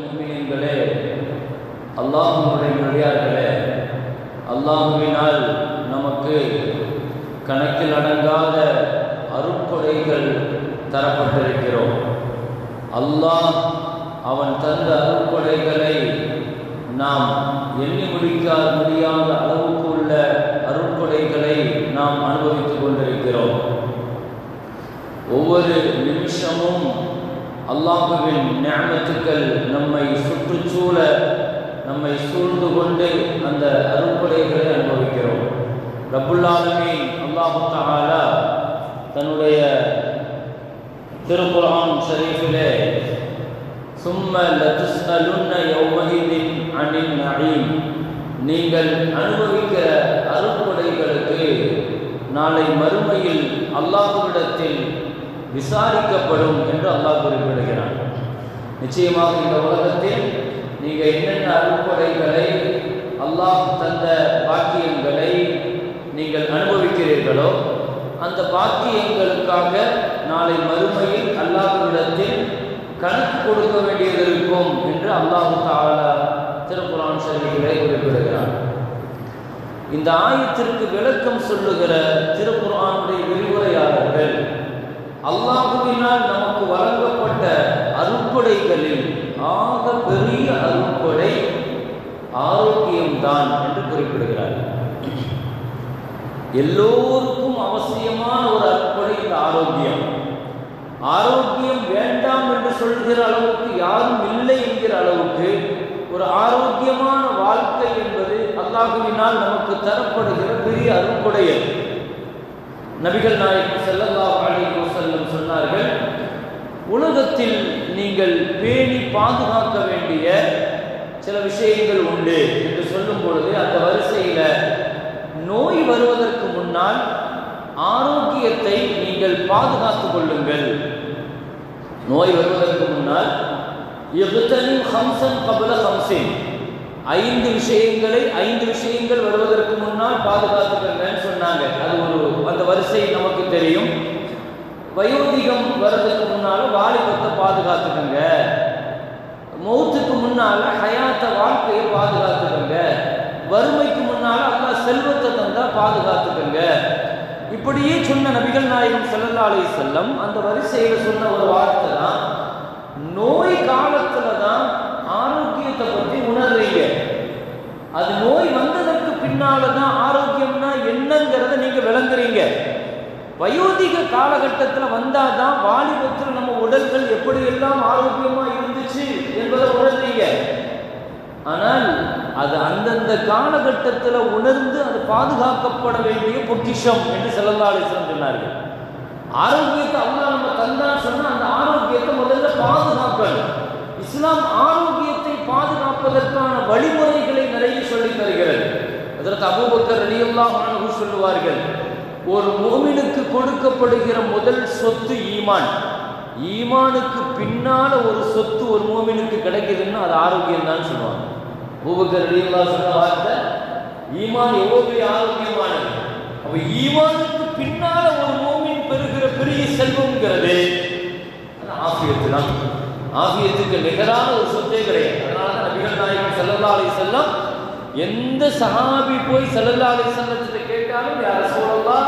முஸ்லிம்களே. அல்லாஹுடைய நடிகார்களே அல்லாஹுவினால் நமக்கு கணக்கில் அடங்காத அருட்கொடைகள் தரப்பட்டிருக்கிறோம். அல்லாஹ் அவன் தந்த அருட்கொடைகளை நாம் எண்ணி முடிக்க முடியாத அளவுக்கு உள்ள அருட்கொடைகளை நாம் அனுபவித்துக் கொண்டிருக்கிறோம். ஒவ்வொரு நிமிஷமும் அல்லாஹுவின் ஞாபகத்துக்கள் நம்மை சுற்றுச்சூழ நம்மை சூழ்ந்து கொண்டு அந்த அருட்கொடைகளை அனுபவிக்கிறோம். ரபுல்லாலுமே அல்லாஹு தஆலா தன்னுடைய திருக்குரான் ஷரீஃபிலே சும்ம லதுஸ்அலுன்ன யௌமஹிதின் அனின் நஈம் நீங்கள் அனுபவிக்கிற அருட்கொடைகளுக்கு நாளை மறுமையில் அல்லாஹ்விடத்தில் விசாரிக்கப்படும் என்று அல்லாஹ் குறிப்பிடுகிறான். நிச்சயமாக இந்த உலகத்தில் நீங்கள் என்னென்ன அறுப்படைகளை அல்லாஹ் தந்த பாக்கியங்களை நீங்கள் அனுபவிக்கிறீர்களோ அந்த பாக்கியங்களுக்காக நாளை மறுமையில் அல்லாஹ்விடத்தில் கணக்கு கொடுக்க வேண்டியது இருக்கும் என்று அல்லாஹு தாலா திருக்குரான் ஷரீஃபிலே குறிப்பிடுகிறார் இந்த ஆயத்திற்கு விளக்கம் சொல்லுகிற திருப்புரானுடைய விரிவுரையாளர்கள் அல்லாஹுவினால் நமக்கு வழங்கப்பட்ட அருட்கொடைகளில் ஆக பெரிய அருட்கொடை ஆரோக்கியம்தான் என்று குறிப்பிடுகிறார். எல்லோருக்கும் அவசியமான ஒரு அற்படை இந்த ஆரோக்கியம். ஆரோக்கியம் வேண்டாம் என்று சொல்கிற அளவுக்கு யாரும் இல்லை என்கிற அளவுக்கு ஒரு ஆரோக்கியமான வாழ்க்கை என்பது அல்லாஹுவினால் நமக்கு தரப்படுகிற பெரிய அருட்கொடையல் நபிகள் நாயகம் ஸல்லல்லாஹு அலி செல்லும் சொன்னார்கள் உலகத்தில் நீங்கள் பேணி பாதுகாக்க வேண்டிய சில விஷயங்கள் உண்டு என்று சொல்லும் பொழுது அந்த வரிசையில் நோய் வருவதற்கு முன்னால் ஆரோக்கியத்தை நீங்கள் பாதுகாத்துக் கொள்ளுங்கள். நோய் வருவதற்கு முன்னால் எகுத்தனின் ஹம்சன் கபல ஹம்சின் ஐந்து விஷயங்களை ஐந்து விஷயங்கள் வருவதற்கு முன்னால் பாதுகாத்துக்கங்கன்னு சொன்னாங்க. அது ஒரு அந்த வரிசை நமக்கு தெரியும். வயோதிகம் வர்றதுக்கு முன்னால வாலிபத்தை பாதுகாத்துக்கங்க. மௌத்துக்கு முன்னால ஹயாத்த வாழ்க்கையை பாதுகாத்துக்கங்க. வறுமைக்கு முன்னால அல்லா செல்வத்தை தந்தா பாதுகாத்துக்கங்க. இப்படியே சொன்ன நபிகள் நாயகம் செல்லல்லா அலி செல்லம் அந்த வரிசையில சொன்ன ஒரு வார்த்தை தான் நோய் காலத்துல தான் ஆரோக்கியத்தை பற்றி உணர்றீங்க. அது நோய் வந்ததற்கு பின்னால தான் ஆரோக்கியம்னா என்னங்கிறத நீங்க விளங்குறீங்க. வயோதிக காலகட்டத்தில் வந்தாதான் வாலிபத்தில் நம்ம உடல்கள் எப்படி எல்லாம் ஆரோக்கியமா இருந்துச்சு என்பதை உணர்றீங்க. ஆனால் அது அந்தந்த காலகட்டத்தில் உணர்ந்து அது பாதுகாக்கப்பட வேண்டிய பொக்கிஷம் என்று செல்லந்தாலேசன் சொன்னார்கள். ஆரோக்கியத்தை அவங்க நம்ம தந்தான் சொன்னால் அந்த ஆரோக்கியத்தை முதல்ல பாதுகாக்கணும். இஸ்லாம் ஆரோக்கியத்தை பாதுகாப்பதற்கான வழிமுறைகளை நிறைய சொல்லித் தருகிறது. அதற்கு அபூபக்கர் ரலியல்லாஹு சொல்லுவார்கள் ஒரு மோமினுக்கு கொடுக்கப்படுகிற முதல் சொத்து ஈமான். ஈமானுக்கு பின்னால ஒரு சொத்து ஒரு மோமினுக்கு கிடைக்குதுன்னா அது ஆரோக்கியம் தான் சொல்லுவாங்க. அபூபக்கர் ரலியல்லாஹு சொன்ன வார்த்தை ஈமான் எவ்வளவு பெரிய ஆரோக்கியமானது? அப்ப ஈமானுக்கு பின்னால ஒரு மோமின் பெறுகிற பெரிய செல்வம்ங்கிறது அது ஆஃபியத்து தான் ஆஃபியத்துக்கு நிகரான ஒரு சொத்தே கிடையாது. அதனால தான் நபிகள் நாயகம் ஸல்லல்லாஹு எந்த சஹாபி போய் ஸல்லல்லாஹு அலைஹி வஸல்லத்தை கேட்டாலும் யார சொல்லலாம்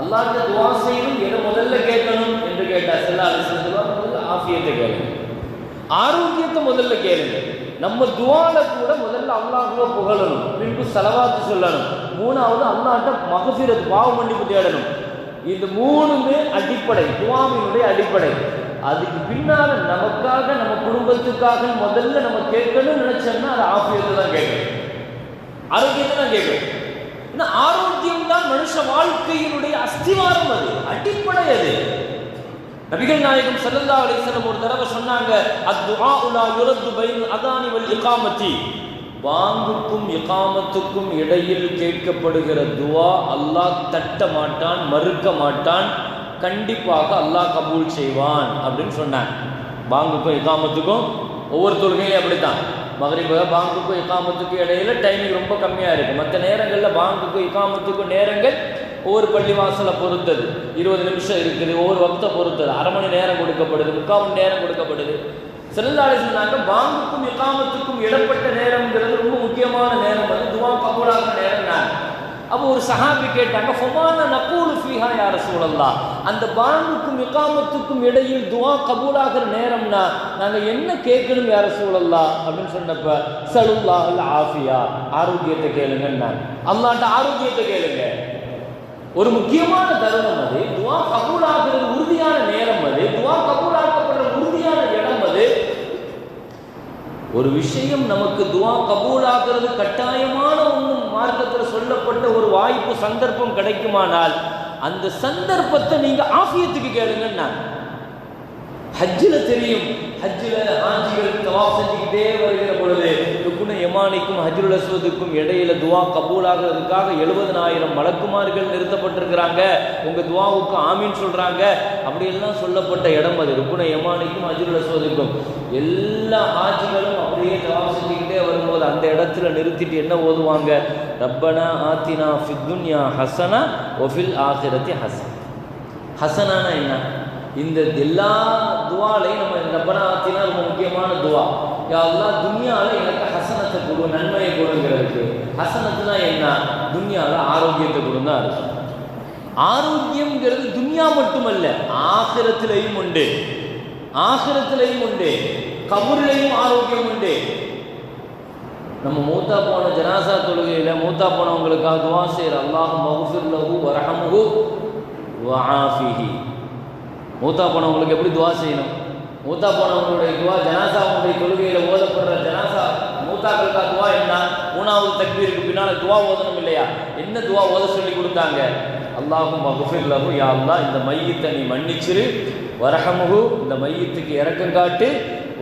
அல்லாட்ட துவா செய்யணும் எதை முதல்ல கேட்கணும் என்று கேட்டார். ஸல்லல்லாஹு அலைஹி வஸல்லம் முதல்ல ஆஃபியத்தை கேளுங்க. ஆரோக்கியத்தை முதல்ல கேளுங்க. நம்ம துவால கூட முதல்ல அல்லாஹுவ புகழணும். பின்பு செலவாத்து சொல்லணும். மூணாவது அல்லாட்ட மகஃபிரத் பாவ மன்னிப்பு தேடணும். இது மூணுமே அடிப்படை துவாவினுடைய அடிப்படை. அதுக்கு பின்னால நமக்காக நம்ம குடும்பத்துக்காக முதல்ல நம்ம கேட்கணும்னு நினைச்சோம்னா அது ஆஃபியத்தை தான் கேட்கணும் ஆரோக்கியத்தை தான் கேட்கணும் ஆரோக்கியம் தான் மனுஷ வாழ்க்கையினுடைய அஸ்திவாரம் அது அடிப்படை அது. நபிகள் நாயகம் ஸல்லல்லாஹு அலிசலம் ஒரு தடவை சொன்னாங்க அத்துஆ உலா யுரத்து பைன் அதானி வல் இகாமத்தி. வாங்குக்கும் இகாமத்துக்கும் இடையில் கேட்கப்படுகிற துவா அல்லாஹ் தட்ட மாட்டான் மறுக்க மாட்டான் கண்டிப்பாக அல்லாஹ் கபூல் செய்வான் அப்படின்னு சொன்னாங்க. பாங்குக்கும் இகாமத்துக்கும் ஒவ்வொரு தொழுகையும் அப்படித்தான். மகரிப பாங்குக்கும் இகாமத்துக்கும் இடையில டைமிங் ரொம்ப கம்மியாக இருக்குது மற்ற நேரங்களில் பாங்குக்கும் இகாமத்துக்கும் நேரங்கள் ஒவ்வொரு பள்ளி வாசலை பொறுத்தது. இருபது நிமிஷம் இருக்குது ஒவ்வொரு வக்தை பொறுத்தது. அரை மணி நேரம் கொடுக்கப்படுது முக்கால் மணி நேரம் கொடுக்கப்படுது. செல்லாலை சொன்னாங்க பாங்குக்கும் இக்காமத்துக்கும் இடப்பட்ட நேரம்ங்கிறது ரொம்ப முக்கியமான நேரம். அது துவா கபூலாக நேரம் தான் அப்போ ஒரு சஹாபி கேட்டாங்க ஃபமான நக்கூலு ஃபீஹா யார சூழல்லா அந்த பாங்குக்கும் இக்காமத்துக்கும் இடையில் துவா கபூலாகிற நேரம்னா நாங்கள் என்ன கேட்கணும் யார சூழல்லா அப்படின்னு சொன்னப்ப இல்லை ஆஃபியா. ஆரோக்கியத்தை கேளுங்கன்னு அல்லாட்ட ஆரோக்கியத்தை கேளுங்க. ஒரு முக்கியமான தருணம் அது. துவா கபூலாகிறது உறுதியான நேரம் அது. துவா கபூல் உறுதியான இடம் அது ஒரு விஷயம் நமக்கு துவா கபூலாகிறது கட்டாயமான ஒன்றும் மார்க்கத்தில் சொல்லப்பட்ட ஒரு வாய்ப்பு சந்தர்ப்பம் கிடைக்குமானால் அந்த சந்தர்ப்பத்தை நீங்க ஆஃபியத்துக்கு கேளுங்கன்னா ஹஜ்ஜில் தெரியும். ஹஜ்ஜில் ஆஞ்சிகள் தவாப் செஞ்சுக்கிட்டே வருகிற யமானிக்கும் ஹஜ்ருல் அஸ்வதுக்கும் இடையில துவா கபூலாகிறதுக்காக எழுபதனாயிரம் மலக்குமார்கள் நிறுத்தப்பட்டிருக்கிறாங்க. உங்க துவாவுக்கு ஆமீன் சொல்றாங்க. அப்படியெல்லாம் சொல்லப்பட்ட இடம் அது. ருக்குன யமானிக்கும் ஹஜ்ருல் அஸ்வதுக்கும். எல்லா ஆட்சிகளும் அப்படியே தவாப் செஞ்சுக்கிட்டே வரும்போது அந்த இடத்துல நிறுத்திட்டு என்ன ஓதுவாங்க? ரப்பனா ஆத்தினா ஃபித்துன்யா ஹசனா ஒஃபில் ஆசிரத்தி ஹசன். ஹசனானா என்ன? இந்த எல்லா துவாலையும் நம்ம ரப்பனா ஆத்தினா ரொம்ப முக்கியமான துவா. யாரெல்லாம் துன்யாவில் எனக்கு ஹசனத்தை கொடு நன்மையை கொடுங்கிறதுக்கு ஹசனத்துனா என்ன? துன்யாவில் ஆரோக்கியத்தை கொடுன்னு அர்த்தம். ஆரோக்கியம்ங்கிறது துன்யா மட்டுமல்ல ஆசிரத்திலையும் உண்டு. ஆசிரத்திலையும் உண்டு. கபூர்லையும் ஆரோக்கியம் உண்டு. நம்ம மூத்தா போன ஜனாசா தொழுகையில் மூத்தா போனவங்களுக்காக துவா செய்கிற அல்லாஹ் மகுஃபிர் லஹு வரஹமுஹு வஆஃபிஹி மூத்தா போனவங்களுக்கு எப்படி துவா செய்யணும்? மூத்தா போனவங்களுடைய துவா ஜனாசாவுடைய தொழுகையில் ஓதப்படுற ஜனாசா மூத்தாக்களுக்கா துவா என்ன? மூணாவது தக்பீருக்கு பின்னால் துவா ஓதணும் இல்லையா? என்ன துவா ஓத சொல்லி கொடுத்தாங்க? அல்லாஹும் மகுஃபில்லஹு யா அல்லா இந்த மையத்தை நீ மன்னிச்சிரு. வரகமுகு இந்த மையத்துக்கு இறக்கம் காட்டு.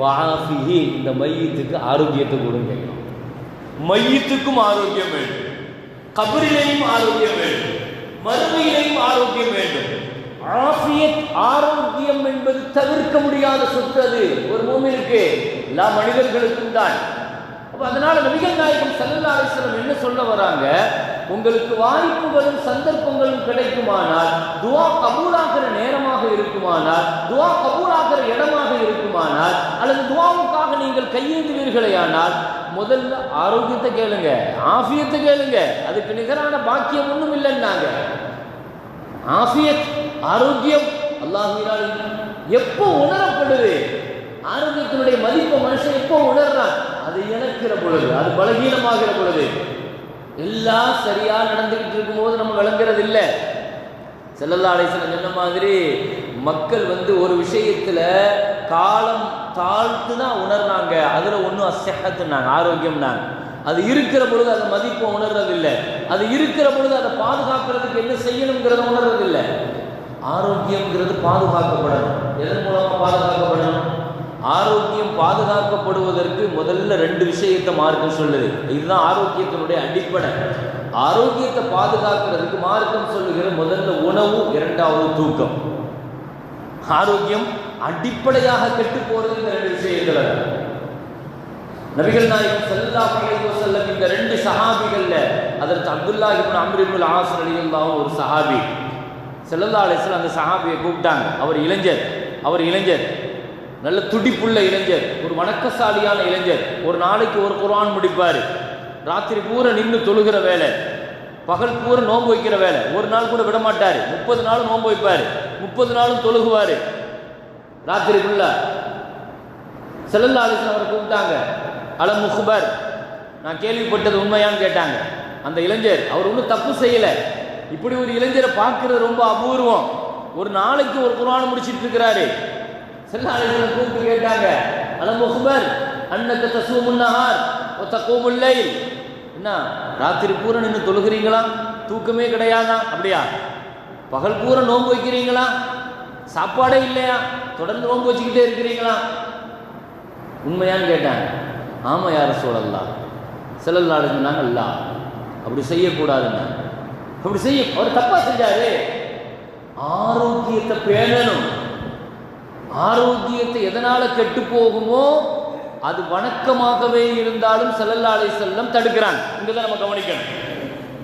வாஃபிஹி இந்த மையத்துக்கு ஆரோக்கியத்தை கொடுங்க. மையத்துக்கும் ஆரோக்கியம் வேண்டும். கபரிலையும் ஆரோக்கியம் வேண்டும். மறுமையிலையும் ஆரோக்கியம் வேண்டும். ஆஃபியத் ஆரோக்கியம் என்பது தவிர்க்க முடியாத சொத்து அது. ஒரு மூமிற்கு எல்லா மனிதர்களுக்கும் தான். இப்போ அதனால் நபிகள் நாயகம் சல்லல்லா அலிஸ்லம் என்ன சொல்ல வராங்க? உங்களுக்கு வாய்ப்புகளும் சந்தர்ப்பங்களும் கிடைக்குமானால் துவா கபூலாகிற நேரமாக இருக்குமானால் துவா கபூலாகிற இடமாக இருக்குமானால் அல்லது துவாவுக்காக நீங்கள் கையேந்துவீர்களே ஆனால் முதல்ல ஆரோக்கியத்தை கேளுங்க ஆஃபியத்தை கேளுங்க. அதுக்கு நிகரான பாக்கியம் ஒன்றும் இல்லைன்னாங்க. ஆஃபியத் ஆரோக்கியம் அல்லாஹினால் எப்போ உணரப்படுது? ஆரோக்கியத்தினுடைய மதிப்பை மனுஷன் எப்போ உணர்றான்? அது இழக்கிற பொழுது அது பலகீனமாகிற பொழுது எல்லாம் சரியா நடந்துகிட்டு இருக்கும்போது நம்ம விளங்குறது இல்லை செல்லல்லா அலைசன் சொன்ன மாதிரி மக்கள் வந்து ஒரு விஷயத்துல காலம் தாழ்த்து தான் உணர்றாங்க. அதுல ஒன்றும் அசகத்துனாங்க ஆரோக்கியம்னாங்க. அது இருக்கிற பொழுது அதை மதிப்பை உணர்றதில்லை. அது இருக்கிற பொழுது அதை பாதுகாக்கிறதுக்கு என்ன செய்யணுங்கிறத உணர்றதில்லை. ஆரோக்கியம்ங்கிறது பாதுகாக்கப்படணும். எதன் மூலமா பாதுகாக்கப்படணும்? ஆரோக்கியம் பாதுகாக்கப்படுவதற்கு முதல்ல ரெண்டு விஷயத்தை மார்க்கம் சொல்லுது. இதுதான் ஆரோக்கியத்தினுடைய அடிப்படை. ஆரோக்கியத்தை பாதுகாக்கிறதுக்கு மார்க்கம் சொல்லுகிற முதல்ல உணவு இரண்டாவது தூக்கம். ஆரோக்கியம் அடிப்படையாக கெட்டு போறது இந்த ரெண்டு விஷயத்துல நபிகள் நாயகம் செல்லா அலைஹி செல்லம் இந்த ரெண்டு சஹாபிகள்ல அதற்கு அப்துல்லா இப்னு அம்ரிபுல் ஆசிரியர் தான் ஒரு சஹாபி. செல்லல்லா அலைஹி அந்த சஹாபியை கூப்பிட்டாங்க. அவர் இளைஞர் அவர் இளைஞர். நல்ல துடிப்புள்ள இளைஞர் ஒரு வணக்கசாலியான இளைஞர். ஒரு நாளைக்கு ஒரு குரான் முடிப்பார். ராத்திரி பூரா நின்று தொழுகிற வேலை. பகல் பூரா நோன்பு வைக்கிற வேலை. ஒரு நாள் கூட விட மாட்டார் முப்பது நாள் நோன்பு வைப்பார். முப்பது நாளும் தொழுகுவார். ராத்திரிக்குள்ள செல்லல்லா அலிஸ்லாம் அவரை கூப்பிட்டாங்க. அல முஹ்பர். நான் கேள்விப்பட்டது உண்மையான்னு கேட்டாங்க. அந்த இளைஞர் அவர் ஒன்றும் தப்பு செய்யலை. இப்படி ஒரு இளைஞரை பார்க்கறது ரொம்ப அபூர்வம். ஒரு நாளைக்கு ஒரு குரான் முடிச்சிட்டு இருக்கிறாரு. செல்லா கூப்பிட்டு கேட்டாங்க. அல முஹ்பர் அன்னக்க தசூமுன்னஹார் ஒ தக்கூமுல்லை என்ன ராத்திரி பூரா நின்று தொழுகிறீங்களா? தூக்கமே கிடையாதா? அப்படியா? பகல் பூரா நோன்பு வைக்கிறீங்களா? சாப்பாடே இல்லையா? தொடர்ந்து நோன்பு வச்சுக்கிட்டே இருக்கிறீங்களா? உண்மையான்னு கேட்டாங்க. ஆமாம் யார் சூழல்லாம் செல்லல்லாடு சொன்னாங்க அல்லா. அப்படி செய்யக்கூடாதுங்க அப்படி செய்ய அவர் தப்பாக செஞ்சாரு. ஆரோக்கியத்தை பேணணும். ஆரோக்கியத்தை எதனால கெட்டு போகுமோ அது வணக்கமாகவே இருந்தாலும் செல்லல்லாலை செல்லம் தடுக்கிறாங்க இங்கதான் நம்ம கவனிக்கணும்.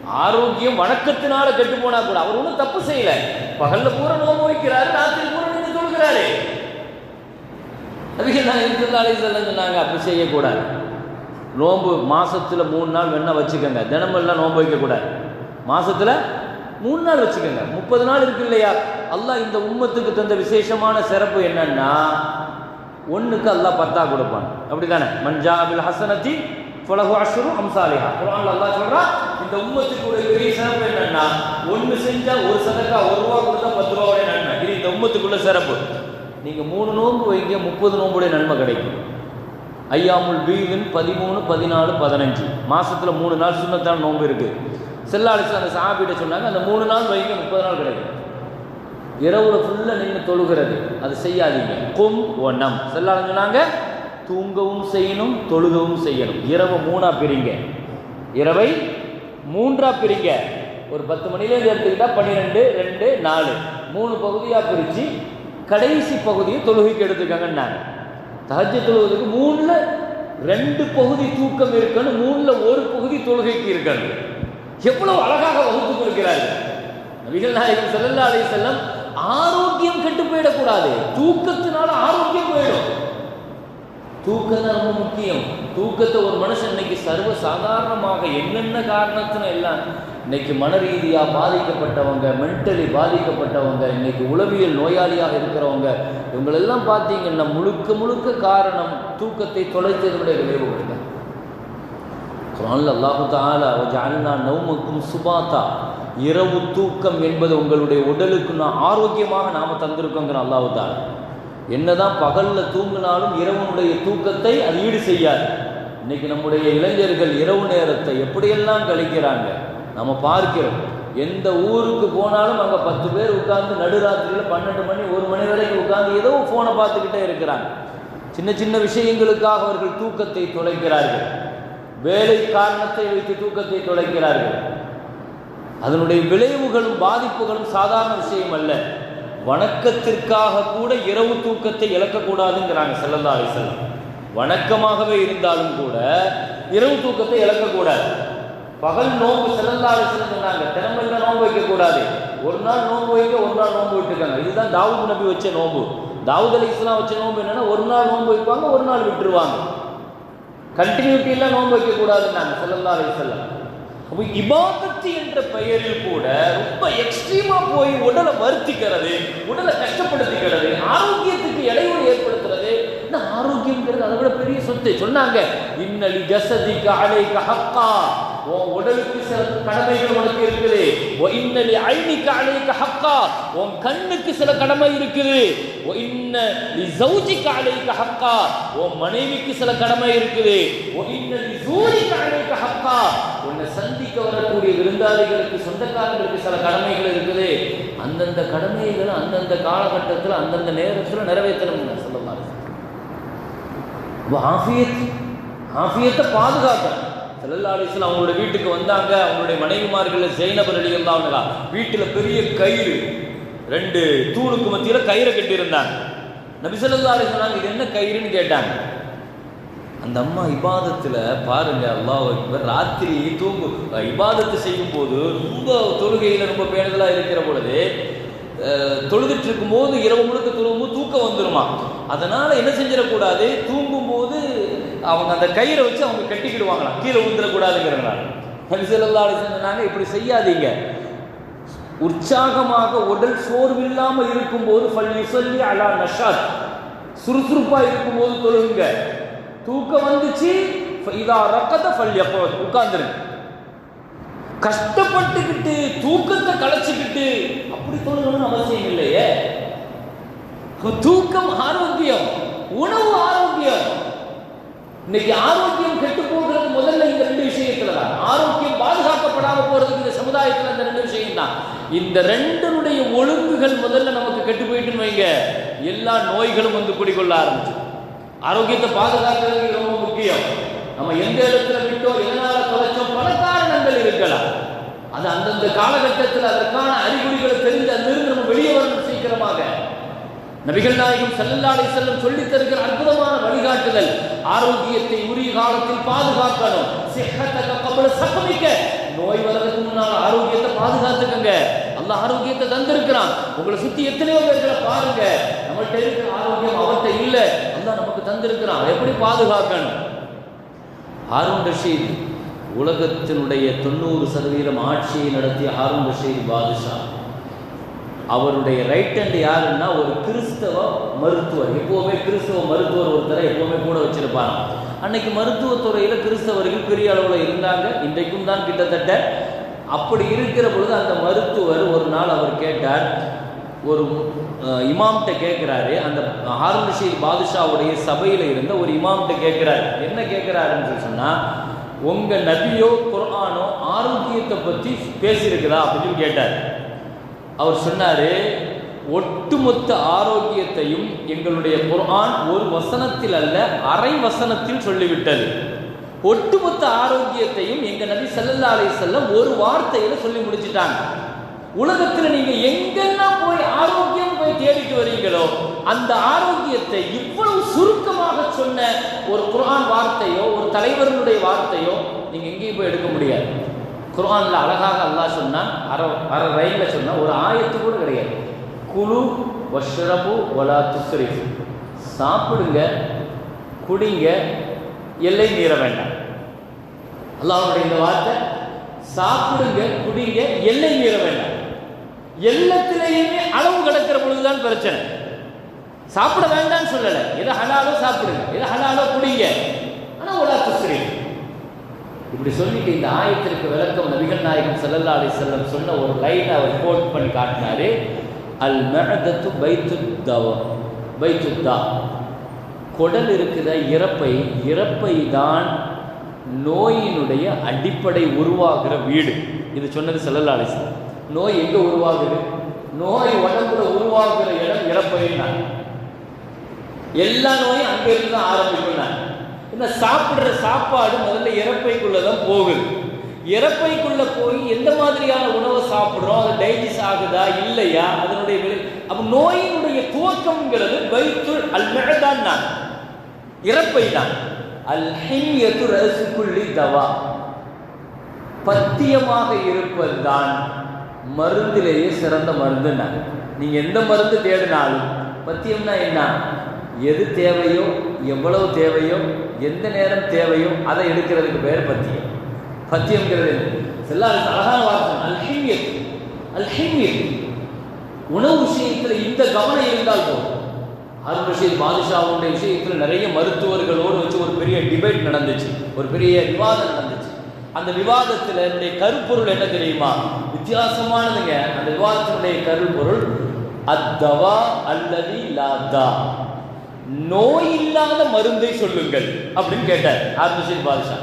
ஆரோக்கியம் வணக்கத்தினால கெட்டு போனா கூட அவர் ஒன்றும் தப்பு செய்யல. பகல்ல பூரா நோம்பு வைக்கிறாரு ராத்திரி பூரா நின்று தொழுகிறாரு அதுக்கு நான் ஸல்லல்லாஹு செல்லம் சொன்னாங்க அப்படி செய்யக்கூடாது. நோன்பு மாசத்துல மூணு நாள் வேணா வச்சுக்கோங்க. தினமெல்லாம் நோன்பு வைக்கக்கூடாது. மாசத்துல மூணு நாள் வச்சுக்கோங்க. முப்பது நாள் இருக்கு இல்லையா? அல்லாஹ் இந்த உம்மத்துக்கு தந்த விசேஷமான சிறப்பு என்னன்னா ஒன்றுக்கு அல்லாஹ் பத்தா கொடுப்பான். அப்படிதானே தானே மஞ்சாபில் ஹசனத்தி புலகு அஷ்ரு அம்சாலிஹா. குரான் அல்லாஹ் சொல்றான் இந்த உம்மத்துக்கு ஒரு பெரிய சிறப்பு என்னன்னா ஒன்று செஞ்சா ஒரு சதக்கா ஒரு ரூபா கொடுத்தா பத்து ரூபாவோட நன்மை. இது இந்த உம்மத்துக்குள்ள சிறப்பு. நீங்க மூணு நோன்பு வைங்க முப்பது நோன்புடைய நன்மை கிடைக்கும். ஐயாமுல் பீவின் பதிமூணு பதினாலு பதினஞ்சு. மாசத்துல மூணு நாள் சுண்ணத்தான நோன்பு இருக்கு. செல்லாலிசு அந்த சாப்பிட்ட சொன்னாங்க அந்த மூணு நாள் வைங்க முப்பது நாள் கிடைக்கும். இரவுல ஃபுல்லாக நின்று தொழுகிறது. அது செய்யாதீங்க. கும் ஒன்னம் செல்லாலும் சொன்னாங்க தூங்கவும் செய்யணும் தொழுகவும் செய்யணும். இரவு மூணா பிரிங்க. இரவை மூன்றா பிரிங்க. ஒரு பத்து மணிலேருந்து எடுத்துக்கிட்டா பன்னிரெண்டு ரெண்டு நாலு. மூணு பகுதியாக பிரித்து கடைசி பகுதியை தொழுகைக்கு எடுத்துக்கங்கன்னாங்க. தகஜ தொழுவதுக்கு மூணில் ரெண்டு பகுதி தூக்கம் இருக்கணும் மூணில் ஒரு பகுதி தொழுகைக்கு இருக்கணும். எவ்வளவு அழகாக வகுத்து கொடுக்கிறார்கள். நபிகள் நாயகம் செல்லல்லா அலைஹி செல்லம் ஆரோக்கியம் கெட்டு போயிடக்கூடாது. தூக்கத்தினால ஆரோக்கியம் போயிடும். தூக்கம் தான் ரொம்ப முக்கியம். தூக்கத்தை ஒரு மனுஷன் இன்னைக்கு சர்வ சாதாரணமாக என்னென்ன காரணத்தின எல்லாம் இன்னைக்கு மன ரீதியாக பாதிக்கப்பட்டவங்க மென்டலி பாதிக்கப்பட்டவங்க இன்னைக்கு உளவியல் நோயாளியாக இருக்கிறவங்க இவங்களெல்லாம் பார்த்தீங்கன்னா முழுக்க முழுக்க காரணம் தூக்கத்தை தொலைத்ததனுடைய விளைவுகள் தான் குரான்ல அல்லாஹு தாலா ஜாலினா நௌமுக்கும் சுபாத்தா. இரவு தூக்கம் என்பது உங்களுடைய உடலுக்கு நான் ஆரோக்கியமாக நாம் தந்திருக்கோங்கிற அல்லாஹு தாலா. என்னதான் பகலில் தூங்கினாலும் இரவனுடைய தூக்கத்தை அது ஈடு செய்யாது. இன்னைக்கு நம்முடைய இளைஞர்கள் இரவு நேரத்தை எப்படியெல்லாம் கழிக்கிறாங்க? நம்ம பார்க்கிறோம். எந்த ஊருக்கு போனாலும் அங்கே பத்து பேர் உட்கார்ந்து நடுராத்திரியில் பன்னெண்டு மணி ஒரு மணி வரைக்கும் உட்கார்ந்து ஏதோ ஃபோனை பார்த்துக்கிட்டே இருக்கிறாங்க. சின்ன சின்ன விஷயங்களுக்காக அவர்கள் தூக்கத்தை தொலைக்கிறார்கள். வேலை காரணத்தை வைத்து தூக்கத்தை தொலைக்கிறார்கள். அதனுடைய விளைவுகளும் பாதிப்புகளும் சாதாரண விஷயம் அல்ல. வணக்கத்திற்காக கூட இரவு தூக்கத்தை இழக்கக்கூடாதுங்கிறாங்க செல்லல்லா அலிசல்லாம் வணக்கமாகவே இருந்தாலும் கூட இரவு தூக்கத்தை இழக்கக்கூடாது. பகல் நோன்பு செல்லல்லா அலிசல்லாம் சொன்னாங்க தினமெல்லாம் நோன்பு வைக்கக்கூடாது. ஒரு நாள் நோன்பு வைக்க ஒரு நாள் நோன்பு விட்டுருக்காங்க இதுதான் தாவூத் நபி வச்ச நோன்பு. தாவூத் அலி இஸ்லாம் வச்ச நோன்பு என்னன்னா ஒரு நாள் நோன்பு வைப்பாங்க ஒரு நாள் விட்டுருவாங்க. கண்டினியூட்டியெல்லாம் நோன்பு வைக்கக்கூடாதுன்னாங்க செல்லல்லா அலிசல்லாம் அப்போ இபாதத்து என்ற பெயரில் கூட ரொம்ப எக்ஸ்ட்ரீமா போய் உடலை வருத்திக்கிறது உடலை கஷ்டப்படுத்திக்கிறது ஆரோக்கியத்துக்கு இடையூறு ஏற்படுத்துறது. என்ன ஆரோக்கியம்ங்கிறது? அதை விட பெரிய சொத்து. சொன்னாங்க இன்னலி ஜசதி அலைக்கு ஹக்கா. உன் உடலுக்கு சில கடமைகள் உனக்கு இருக்குது. ஓ இன்னலி ஐனிக்கு அழைக்க ஹக்கா. உன் கண்ணுக்கு சில கடமை இருக்குது. ஓ இன்ன லி ஜௌஜிக்கு அலைக்கு ஹக்கா. உன் மனைவிக்கு சில கடமை இருக்குது. ஓ இன்னலி ஜூரிக்கு அலைக்கு ஹக்கா. உன்னை சந்திக்க வரக்கூடிய விருந்தாளிகளுக்கு சொந்தக்காரங்களுக்கு சில கடமைகள் இருக்குது. அந்தந்த கடமைகள் அந்தந்த காலகட்டத்தில் அந்தந்த நேரத்தில் நிறைவேற்றணும் சொல்லலாம் ஆஃபியத் ஆஃபியத்தை பாதுகாக்கணும். செல்லல்லா அலிஸ்லாம் அவங்களோட வீட்டுக்கு வந்தாங்க. அவங்களுடைய மனைவிமார்களில் ஜெயினபர் அலி அல்லாவுங்களா வீட்டில் பெரிய கயிறு. ரெண்டு தூணுக்கு மத்தியில் கயிறை கட்டியிருந்தாங்க. நபிசல்லா அலி சொன்னாங்க இது என்ன கயிறுன்னு கேட்டாங்க. அந்த அம்மா இபாதத்தில் பாருங்க அல்லாஹ் அக்பர் ராத்திரி தூங்கு இபாதத்து செய்யும் போது ரொம்ப தொழுகையில் ரொம்ப பேணுதலாக இருக்கிற பொழுது அஹ், தொழுதுட்டு இருக்கும்போது இரவு முழுக்க தூங்கும்போது தூக்கம் வந்துருமா? அதனால என்ன செஞ்சிடக்கூடாது? தூங்கும் அவங்க அந்த கயிறை வச்சு அவங்க கட்டிக்கிடுவாங்களாம். கீழே விழுந்துடக்கூடாதுங்கிறதுனால நபிசல்லா சொன்னாங்க இப்படி செய்யாதீங்க. உற்சாகமாக உடல் சோர்வில்லாமல் இருக்கும்போது ஃபல் சொல்லி அலா நஷாத். சுறுசுறுப்பா இருக்கும்போது தொழுகுங்க. தூக்கம் வந்துச்சு இதா ரக்கத்தை ஃபல் அப்போ உட்கார்ந்துருங்க. கஷ்டப்பட்டுக்கிட்டு தூக்கத்தை களைச்சிக்கிட்டு அப்படி தொழுகணும்னு அவசியம் இல்லையே. தூக்கம் ஆரோக்கியம் உணவு ஆரோக்கியம். இன்னைக்கு ஆரோக்கியம் கெட்டு போகிறது முதல்ல இந்த ரெண்டு விஷயத்துல தான் ஆரோக்கியம் பாதுகாக்கப்படாம போறதுக்கு இந்த சமுதாயத்துல இந்த ரெண்டு விஷயம் தான் இந்த ரெண்டனுடைய ஒழுங்குகள் முதல்ல நமக்கு கெட்டு போயிட்டுன்னு வைங்க. எல்லா நோய்களும் வந்து குடிக்கொள்ள ஆரம்பிச்சு ஆரோக்கியத்தை பாதுகாக்கிறது ரொம்ப முக்கியம். நம்ம எந்த இடத்துல விட்டோம் எதனால தொலைச்சோம் பல காரணங்கள் இருக்கலாம். அது அந்தந்த காலகட்டத்தில் அதற்கான அறிகுறிகளை தெரிந்து அதிலிருந்து நம்ம வெளியே வரணும் சீக்கிரமாக. நபிகள் நாயகம் ஸல்லல்லாஹு செல்லும் வஸல்லம் சொல்லித் தருகிற அற்புதமான வழிகாட்டுதல் ஆரோக்கியத்தை உரிய காலத்தில் பாதுகாக்கணும். சிஹத்தக நோய் வரதுக்கு முன்னால் ஆரோக்கியத்தை பாதுகாத்துக்கங்க. அல்ல ஆரோக்கியத்தை தந்திருக்கிறான். உங்களை சுத்தி எத்தனையோ பேர்களை பாருங்க. நம்மள்ட்ட இருக்கிற ஆரோக்கியம் அவர்கிட்ட இல்லை. அல்ல நமக்கு தந்திருக்கிறான். எப்படி பாதுகாக்கணும்? ஹாரூன் ரஷீத் உலகத்தினுடைய தொண்ணூறு சதவீதம் ஆட்சியை நடத்திய ஹாரூன் ரஷீத் பாதுஷா. அவருடைய ரைட் ஹேண்ட் யாருன்னா ஒரு கிறிஸ்தவ மருத்துவர். எப்போவுமே கிறிஸ்தவ மருத்துவர் ஒருத்தரை எப்போவுமே கூட வச்சிருப்பாங்க அன்னைக்கு மருத்துவத்துறையில் கிறிஸ்தவர்கள் பெரிய அளவில் இருந்தாங்க. இன்றைக்கும் தான் கிட்டத்தட்ட அப்படி இருக்கிற பொழுது அந்த மருத்துவர் ஒரு நாள் அவர் கேட்டார் ஒரு இமாம்கிட்ட கேட்குறாரு. அந்த ஹாரூன் பாதுஷாவுடைய சபையில் இருந்த ஒரு இமாம்கிட்ட கேட்குறாரு. என்ன கேட்குறாருன்னு சொல்லி சொன்னால் உங்கள் நபியோ குரானோ ஆரோக்கியத்தை பற்றி பேசியிருக்குதா? அப்படின்னு கேட்டார். அவர் சொன்னார் ஒட்டுமொத்த ஆரோக்கியத்தையும் எங்களுடைய குர்ஆன் ஒரு வசனத்தில் அல்ல அரை வசனத்தில் சொல்லிவிட்டது. ஒட்டுமொத்த ஆரோக்கியத்தையும் எங்க நபி சல்லல்லா அலி செல்லம் ஒரு வார்த்தையில சொல்லி முடிச்சிட்டாங்க. உலகத்தில் நீங்க எங்கெல்லாம் போய் ஆரோக்கியம் போய் தேடிட்டு வரீங்களோ அந்த ஆரோக்கியத்தை இவ்வளவு சுருக்கமாக சொன்ன ஒரு குர்ஆன் வார்த்தையோ ஒரு தலைவர்களுடைய வார்த்தையோ நீங்க எங்கேயும் போய் எடுக்க முடியாது. குரானில் அழகாக அல்லாஹ் சொன்னான் அரை அரை ரயிலில் சொன்னால் ஒரு ஆயத்து கூட கிடையாது. குழு வஷ்ரபு ஒலா துஸ்ரிஃப். சாப்பிடுங்க குடிங்க எல்லை மீற வேண்டாம். அல்லாஹ்வுடைய இந்த வார்த்தை சாப்பிடுங்க குடிங்க எல்லை மீற வேண்டாம். எல்லாத்திலேயுமே அளவு கிடக்கிற பொழுதுதான் பிரச்சனை. சாப்பிட வேண்டாம்னு சொல்லலை. எதை ஹலாலோ சாப்பிடுங்க எதை ஹலாலோ குடிங்க. ஆனால் ஒலா துஸ்ரிஃப். இப்படி சொல்லிட்டு இந்த ஆயத்திற்கு விளக்கம் நபிகள் நாயகம் செல்லல்லா அலி செல்லம் சொன்ன ஒரு லைனை அவர் கோட் பண்ணி காட்டினாரு. அல் மஅதத்து பைத்து பைத்துத்தா. குடல் இருக்கிற இறப்பை. இறப்பை தான் நோயினுடைய அடிப்படை உருவாகிற வீடு. இது சொன்னது செல்லல்லா அலி செல்லம் நோய் எங்கே உருவாகுது? நோய் உடம்புல உருவாகுற இடம் இறப்பைன்னா எல்லா நோயும் அங்கே இருந்து தான் ஆரம்பிக்கும் ஏன்னா சாப்பிட்ற சாப்பாடு முதல்ல இறப்பைக்குள்ளே தான் போகுது. இறப்பைக்குள்ளே போய் எந்த மாதிரியான உணவை சாப்பிட்றோம்? அது டைஜஸ்ட் ஆகுதா? இல்லையா? அதனுடைய விளை அப்போ நோயினுடைய துவக்கம்ங்கிறது பைத்துல் அல் மெஹதான் தான். இறப்பை தான். அல் ஹிம்யத்து ரசுக்குள்ளி தவா. பத்தியமாக இருப்பது தான் மருந்திலேயே சிறந்த மருந்துன்னா நீங்கள் எந்த மருந்து தேடினாலும் பத்தியம்னா என்ன? எது தேவையோ எவ்வளவு தேவையோ எந்த நேரம் தேவையோ அதை எடுக்கிறதுக்கு பேர் பத்தியம். பத்தியம்ங்கிறது எல்லாரும் அழகான வார்த்தை அல்ஹிமியத். அல்ஹிமியத். உணவு விஷயத்தில் இந்த கவனம் இருந்தால் போதும். அருண் ரஷீத் பாதுஷாவுடைய விஷயத்தில் நிறைய மருத்துவர்களோடு வச்சு ஒரு பெரிய டிபேட் நடந்துச்சு. ஒரு பெரிய விவாதம் நடந்துச்சு. அந்த விவாதத்தில் என்னுடைய கருப்பொருள் என்ன தெரியுமா? வித்தியாசமானதுங்க. அந்த விவாதத்தினுடைய கருப்பொருள் அத்தவா அல்லது லாதா நோய் இல்லாத மருந்தை சொல்லுங்கள் அப்படின்னு கேட்டார். அருண் பாதுஷா.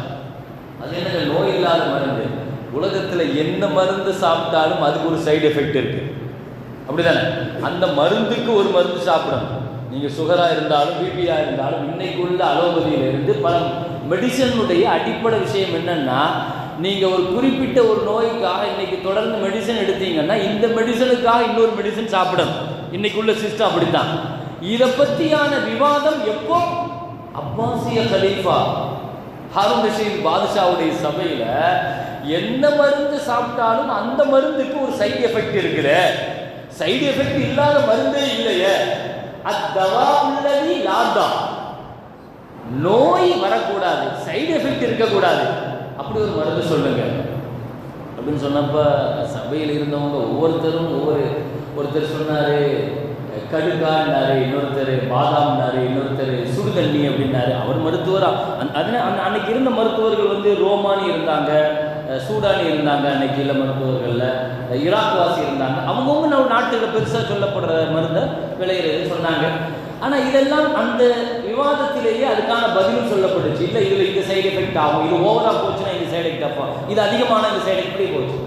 அது என்ன நோய் இல்லாத மருந்து? உலகத்தில் என்ன மருந்து சாப்பிட்டாலும் அதுக்கு ஒரு சைடு எஃபெக்ட் இருக்கு. அப்படிதானே? அந்த மருந்துக்கு ஒரு மருந்து சாப்பிடணும். நீங்க சுகரா இருந்தாலும் பிபியா இருந்தாலும் இன்னைக்கு உள்ள அலோபதியில இருந்து பல மெடிசனுடைய அடிப்படை விஷயம் என்னன்னா நீங்க ஒரு குறிப்பிட்ட ஒரு நோய்க்காக இன்னைக்கு தொடர்ந்து மெடிசன் எடுத்தீங்கன்னா இந்த மெடிசனுக்காக இன்னொரு மெடிசன் சாப்பிடணும். இன்னைக்கு உள்ள சிஸ்டம் அப்படித்தான். இதை பற்றியான விவாதம் எப்போ? அப்பாசிய கலீஃபா ஹாரூன் ரஷீத் பாதுஷாவுடைய சபையில் என்ன மருந்து சாப்பிட்டாலும் அந்த மருந்துக்கு ஒரு சைடு எஃபெக்ட் இருக்குது. சைடு எஃபெக்ட் இல்லாத மருந்தே இல்லையே. அத்தவா உள்ளதி லாதா நோய் வரக்கூடாது. சைடு எஃபெக்ட் இருக்கக்கூடாது. அப்படி ஒரு மருந்து சொல்லுங்க. அப்படின்னு சொன்னப்ப சபையில் இருந்தவங்க ஒவ்வொருத்தரும் ஒவ்வொரு ஒருத்தர் சொன்னாரு கடுக்கான்னாரு இன்னொருத்தர் பாதாம்னாரு இன்னொருத்தர் சுடுதண்ணி அப்படின்னாரு. அவர் மருத்துவரா? அதனால அன்னைக்கு இருந்த மருத்துவர்கள் வந்து ரோமானி இருந்தாங்க சூடானி இருந்தாங்க அன்னைக்கு இல்லை மருத்துவர்களில். ஈராக்வாசி இருந்தாங்க. அவங்கவுங்க நம்ம நாட்டில் பெருசாக சொல்லப்படுற மருந்தை விளையிறது சொன்னாங்க. ஆனால் இதெல்லாம் அந்த விவாதத்திலேயே அதுக்கான பதிலும் சொல்லப்பட்டுச்சு. இல்லை இதில் இந்த சைடு எஃபெக்ட் ஆகும் இது ஓவராக போச்சுன்னா இந்த சைடு எஃபெக்ட் ஆகும் இது அதிகமான இந்த சைடு எப்படி போச்சு.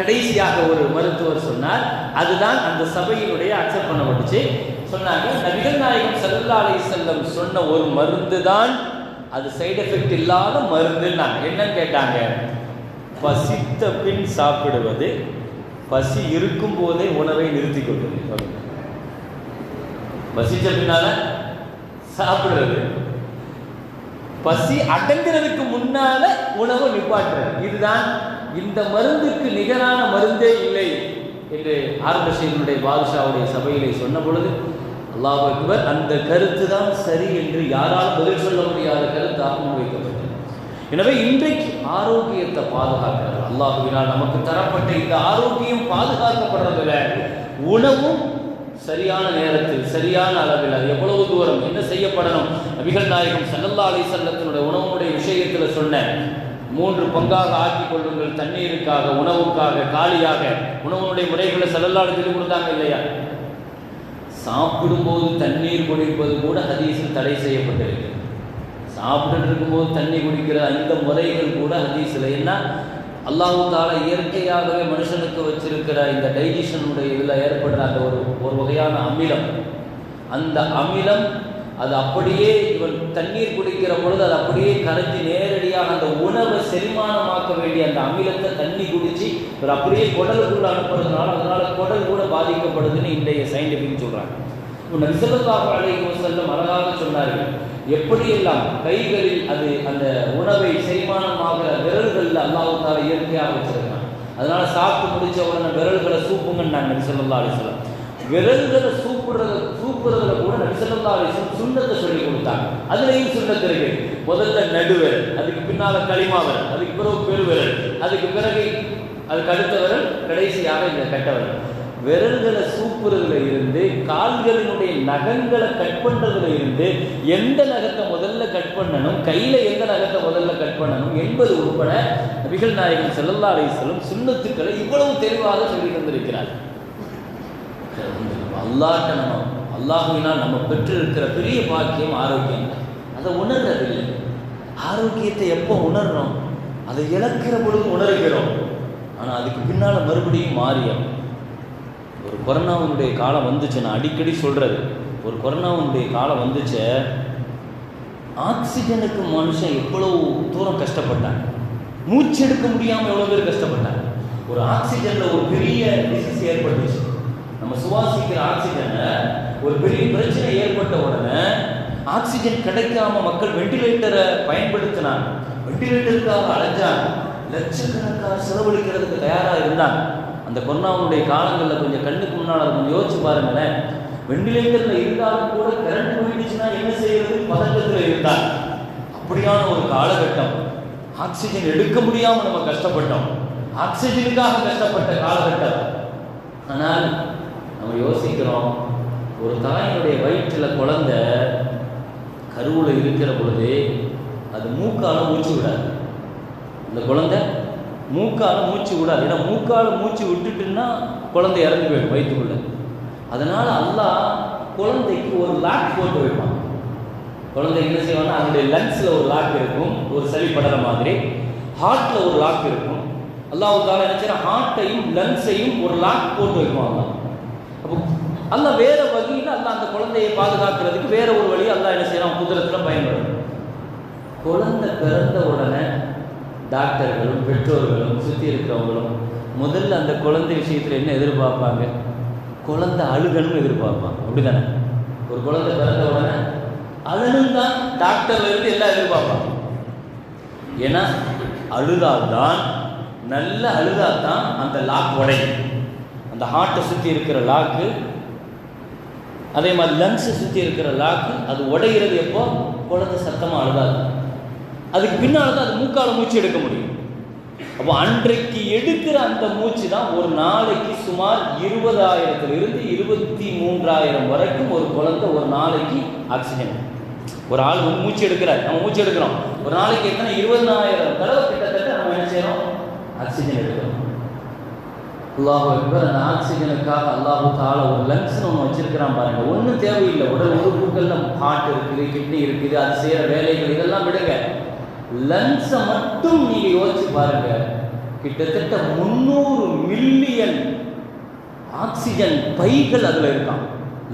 கடைசியாக ஒரு மருத்துவர் சொன்னார் அதுதான் அந்த சபையினுடைய அக்செப்ட் பண்ணப்பட்டுச்சு. சொன்னாங்க நபிகள் நாயகம் ஸல்லல்லாஹு அலைஹி சொன்ன ஒரு மருந்து தான் அது சைடு எஃபெக்ட் இல்லாத மருந்துன்னாங்க. என்னன்னு கேட்டாங்க? பசித்த பின் சாப்பிடுவது பசி இருக்கும் போதே உணவை நிறுத்தி கொள்வது. பசிச்ச பின்னால சாப்பிடுறது பசி அடங்குறதுக்கு முன்னால உணவை நிப்பாட்டுறது. இதுதான் இந்த மருந்துக்கு நிகரான மருந்தே இல்லை என்று ஆரம்பசீனுடைய பாதுஷாவுடைய சபையிலே சொன்ன பொழுது அல்லாஹ் அக்பர் அந்த கருத்து தான் சரி என்று யாரால் பதில் சொல்ல முடியாத கருத்தாக முன்வைக்கப்பட்டது எனவே இன்றைக்கு ஆரோக்கியத்தை பாதுகாக்கிறார் அல்லாஹுவினால் நமக்கு தரப்பட்ட இந்த ஆரோக்கியம் பாதுகாக்கப்படுறதில்ல உணவும் சரியான நேரத்தில் சரியான அளவில் அது எவ்வளவு தூரம் என்ன செய்யப்படணும்? நபிகள் நாயகம் சல்லல்லா அலி சல்லத்தினுடைய உணவுடைய விஷயத்தில் சொன்ன மூன்று பங்காக ஆக்கி கொள்ளுங்கள். தண்ணீருக்காக உணவுக்காக காலியாக. உணவுடைய முறைகளை சல்லல்லாடு சொல்லி கொடுத்தாங்க இல்லையா? சாப்பிடும்போது தண்ணீர் குடிப்பது கூட ஹதீஸில் தடை செய்யப்பட்டிருக்கு. சாப்பிட்டுட்டு இருக்கும்போது தண்ணி குடிக்கிற அந்த முறைகள் கூட ஹதீஸில். என்ன அல்லாஹு தால இயற்கையாகவே மனுஷனுக்கு வச்சிருக்கிற இந்த டைஜஷனுடைய இதில் ஏற்படுற அந்த ஒரு ஒரு வகையான அமிலம். அந்த அமிலம் அது அப்படியே இவன் தண்ணீர் குடிக்கிற பொழுது அது அப்படியே கரைஞ்சி நேரடியாக அந்த உணவை செரிமானமாக்க வேண்டிய அந்த அமிலத்தை தண்ணி குடிச்சு இவர் அப்படியே குடலுக்குள்ள அனுப்புறதுனால அதனால குடல் கூட பாதிக்கப்படுதுன்னு இன்றைய சயின்டிஃபிக் சொல்றாங்க. நபிசல்லாஹு அலைஹி வஸல்லம் அழகாக சொன்னார்கள். எப்படியெல்லாம் கைகளில் அது அந்த உணவை செரிமானமாகிற விரல்களில் அல்லாவுக்காக இயற்கையாக வச்சிருக்கான் அதனால சாப்பிட்டு முடிச்ச உடனே விரல்களை சூப்புங்கன்னாங்க சொல்லலாம் விரல்களை சூப் கூப்பிடுறத கூப்பிடுறதுல சூப்புறது சூப்புறதுல கூட நபி ஸல்லல்லாஹு சுண்ணத்தை சொல்லி கொடுத்தாங்க. அதுலேயும் சுண்ணத்து இருக்கு. முதல்ல நடுவர் அதுக்கு பின்னால களிமா அதுக்கு பிறகு பெருவிரல் அதுக்கு பிறகு அதுக்கு அடுத்த விரல் கடைசியாக இந்த கட்ட விரல்களை சூப்புறதுல இருந்து கால்களினுடைய நகங்களை கட் பண்றதுல இருந்து எந்த நகத்தை முதல்ல கட் பண்ணணும் கையில எந்த நகத்தை முதல்ல கட் பண்ணணும் என்பது உட்பட நபிகள் நாயகன் செல்லல்லா அலிஸ்லம் சுண்ணத்துக்களை இவ்வளவு தெளிவாக சொல்லி தந்திருக்கிறார். அல்லாட்ட நம்ம அல்லாஹுவினால் நம்ம பெற்றிருக்கிற பெரிய பாக்கியம் ஆரோக்கியம். அதை உணர்றதில்லை. ஆரோக்கியத்தை எப்போ உணர்றோம்? அதை இழக்கிற பொழுது உணர்கிறோம். ஆனால் அதுக்கு பின்னால் மறுபடியும் மாறியம் ஒரு கொரோனாவுடைய காலம் வந்துச்சு நான் அடிக்கடி சொல்கிறது ஒரு கொரோனாவுடைய காலம் வந்துச்சு ஆக்சிஜனுக்கு மனுஷன் எவ்வளோ தூரம் கஷ்டப்பட்டாங்க மூச்சு எடுக்க முடியாமல் எவ்வளோ பேர் கஷ்டப்பட்டாங்க? ஒரு ஆக்சிஜனில் ஒரு பெரிய டிசீஸ் ஏற்பட்டுச்சு. நம்ம சுவாசிக்கிற ஆக்சிஜனை ஒரு பெரிய பிரச்சனை ஏற்பட்ட உடனே ஆக்சிஜன் கிடைக்காம மக்கள் வெண்டிலேட்டரை பயன்படுத்தினாங்க. வெண்டிலேட்டருக்காக அலைஞ்சாங்க. லட்சக்கணக்காக செலவழிக்கிறதுக்கு தயாராக இருந்தாங்க. அந்த கொரோனாவுடைய காலங்களில் கொஞ்சம் கண்ணுக்கு முன்னால் கொஞ்சம் யோசிச்சு பாருங்களேன். வெண்டிலேட்டரில் இருந்தாலும் கூட கரண்ட் போயிடுச்சுன்னா என்ன செய்யறது? பதக்கத்தில் இருந்தாங்க. அப்படியான ஒரு காலகட்டம். ஆக்சிஜன் எடுக்க முடியாமல் நம்ம கஷ்டப்பட்டோம். ஆக்சிஜனுக்காக கஷ்டப்பட்ட காலகட்டம். ஆனால் நம்ம யோசிக்கிறோம் ஒரு தாயினுடைய வயிற்றில் குழந்தை கருவில் இருக்கிற பொழுது அது மூக்கால் மூச்சு விடாது. அந்த குழந்தை மூக்கால் மூச்சு விடாது. ஏன்னா மூக்கால் மூச்சு விட்டுட்டுன்னா குழந்தை இறந்து போயிடும் வயிற்றுக்குள்ள. அதனால் அல்லா குழந்தைக்கு ஒரு லாக் போட்டு வைப்பான். குழந்தை என்ன செய்வாங்கன்னா அதனுடைய லங்ஸில் ஒரு லாக் இருக்கும் ஒரு சளி படுற மாதிரி. ஹார்ட்டில் ஒரு லாக் இருக்கும். அல்லாஹ் நினச்சா ஹார்ட்டையும் லங்ஸையும் ஒரு லாக் போட்டு வைப்பான் அல்ல வேற வகையில் அல்ல அந்த குழந்தையை பாதுகாக்கிறதுக்கு வேற ஒரு வழியை அல்ல என்ன செய்யலாம் குதிரத்தில் பயன்படும் குழந்தை பிறந்த உடனே டாக்டர்களும் பெற்றோர்களும் சுற்றி இருக்கிறவங்களும் முதல்ல அந்த குழந்தை விஷயத்தில் என்ன எதிர்பார்ப்பாங்க? குழந்தை அழுகணும்னு எதிர்பார்ப்பாங்க. அப்படிதானே? ஒரு குழந்தை பிறந்த உடனே அழுகும் தான் டாக்டர்ல இருந்து எல்லாம் எதிர்பார்ப்பாங்க. ஏன்னா அழுதால்தான் நல்ல அழுதால்தான் அந்த லாக் உடையும். அந்த ஹார்ட்டை சுற்றி இருக்கிற லாக்கு அதே மாதிரி லங்ஸை சுற்றி இருக்கிற லாக்கு அது உடைகிறது எப்போ? குழந்தை சத்தமாக அழுதாது. அதுக்கு பின்னால் தான் அது மூக்கால மூச்சு எடுக்க முடியும். அப்போ அன்றைக்கு எடுக்கிற அந்த மூச்சு தான் ஒரு நாளைக்கு சுமார் இருபதாயிரத்திலிருந்து இருபத்தி மூன்றாயிரம் வரைக்கும் ஒரு குழந்தை ஒரு நாளைக்கு ஆக்சிஜன் ஒரு ஆள் மூச்சு எடுக்கிறார். நம்ம மூச்சு எடுக்கிறோம். ஒரு நாளைக்கு எத்தனை? இருபதாயிரம் தடவை கிட்டத்தட்ட நம்ம என்ன செய்கிறோம் ஆக்சிஜன் எடுக்கிறோம். அல்லாஹ் அக்பர் அந்த ஆக்சிஜனுக்காக அல்லாஹு தால ஒரு லங்ஸ்னு ஒன்று வச்சிருக்கிறான் பாருங்க. ஒன்றும் தேவையில்லை. உடல் உறுப்புகள்ல ஹார்ட் இருக்குது கிட்னி இருக்குது அது செய்கிற வேலைகள் இதெல்லாம் விடுங்க. லங்ஸை மட்டும் நீங்கள் யோசிச்சு பாருங்க. கிட்டத்தட்ட முந்நூறு மில்லியன் ஆக்சிஜன் பைகள் அதில் இருக்கான்.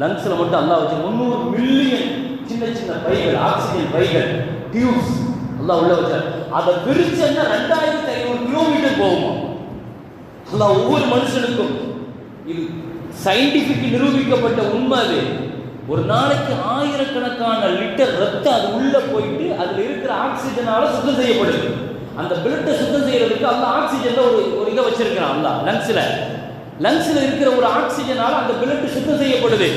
லங்ஸில் மட்டும் அல்லா வச்சு முந்நூறு மில்லியன் சின்ன சின்ன பைகள் ஆக்சிஜன் பைகள் டியூப்ஸ் எல்லாம் உள்ள வச்சார். அதை பிரிச்சேன்னா ரெண்டாயிரத்தி ஐநூறு கிலோமீட்டர் போகுமா? அல்லாஹ் ஒவ்வொரு மனுஷனுக்கும் இது சயின்டிபிக் நிரூபிக்கப்பட்ட உண்மை அது. ஒரு நாளைக்கு ஆயிரக்கணக்கான லிட்டர் ரத்தம் அது உள்ள போயிட்டு அதுல இருக்கிற ஆக்சிஜனால சுத்தம் செய்யப்படுது. அந்த பிளட்டை சுத்தம் செய்யறதுக்கு அந்த ஆக்சிஜன்ல ஒரு ஒரு இதை வச்சிருக்கிறான் அல்ல லங்ஸ்ல லங்ஸ்ல இருக்கிற ஒரு ஆக்சிஜனால அந்த பிளட் சுத்தம் செய்யப்படுது.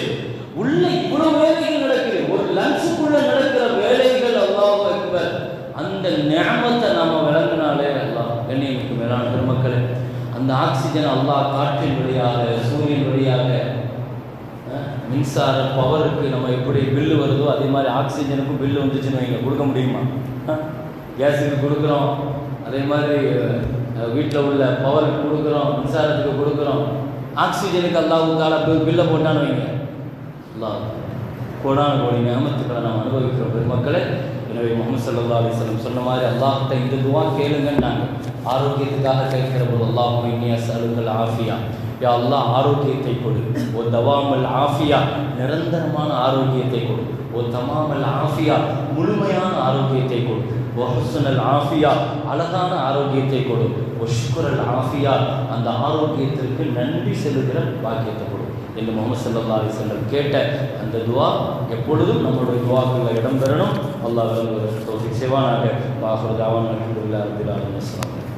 உள்ள இவ்வளவு வேலைகள் நடக்குது. ஒரு லங்ஸுக்குள்ள நடக்கிற வேலைகள் அல்லாஹ் அக்பர். அந்த நியமத்தை நாம விளங்கினாலே அல்லாஹ் கண்ணியமிக்கு மேலான பெருமக்களே அந்த ஆக்சிஜன் அல்லாஹ் காற்றின் வழியாக சூரியன் வழியாக மின்சார பவருக்கு நம்ம எப்படி பில்லு வருதோ அதே மாதிரி ஆக்சிஜனுக்கும் பில்லு வந்துச்சுன்னு வைங்க கொடுக்க முடியுமா? கேஸுக்கு கொடுக்குறோம் அதே மாதிரி வீட்டில் உள்ள பவருக்கு கொடுக்குறோம் மின்சாரத்துக்கு கொடுக்குறோம் ஆக்சிஜனுக்கு அல்லாவுக்கால பில்லை போட்டான்னு வைங்க. அல்லா கோடான கோடி நியமத்துக்களை நாம் அனுபவிக்கிறோம் பெருமக்களை. எனவே முகமது சல்லா அலிஸ்லம் சொன்ன மாதிரி அல்லாஹ்கிட்ட இந்த துவா கேளுங்கன்னாங்க ஆரோக்கியத்துக்காக கேட்கிற போது அல்லாஹ் இன்னியா சலுங்கள் ஆஃபியா. யா அல்லாஹ் ஆரோக்கியத்தை கொடு. ஓ தவாமல் ஆஃபியா நிரந்தரமான ஆரோக்கியத்தை கொடு. ஓ தமாமல் ஆஃபியா முழுமையான ஆரோக்கியத்தை கொடு. ஓ ஹுஸ்னல் ஆஃபியா அழகான ஆரோக்கியத்தை கொடு. ஒஷ்குரல் ஆஃபியா அந்த ஆரோக்கியத்திற்கு நன்றி செலுகிற பாக்கியத்தை கொடு. என்று முகமது சல்லா அலிசல்லம் கேட்ட அந்த துவா எப்பொழுதும் நம்மளுடைய துவாக்களில் இடம்பெறணும். அல்லாஹ் தோஃபிக் சிவானாக பாஃபர் அலமதுல்லா அப்துல்லா அலுவலாம்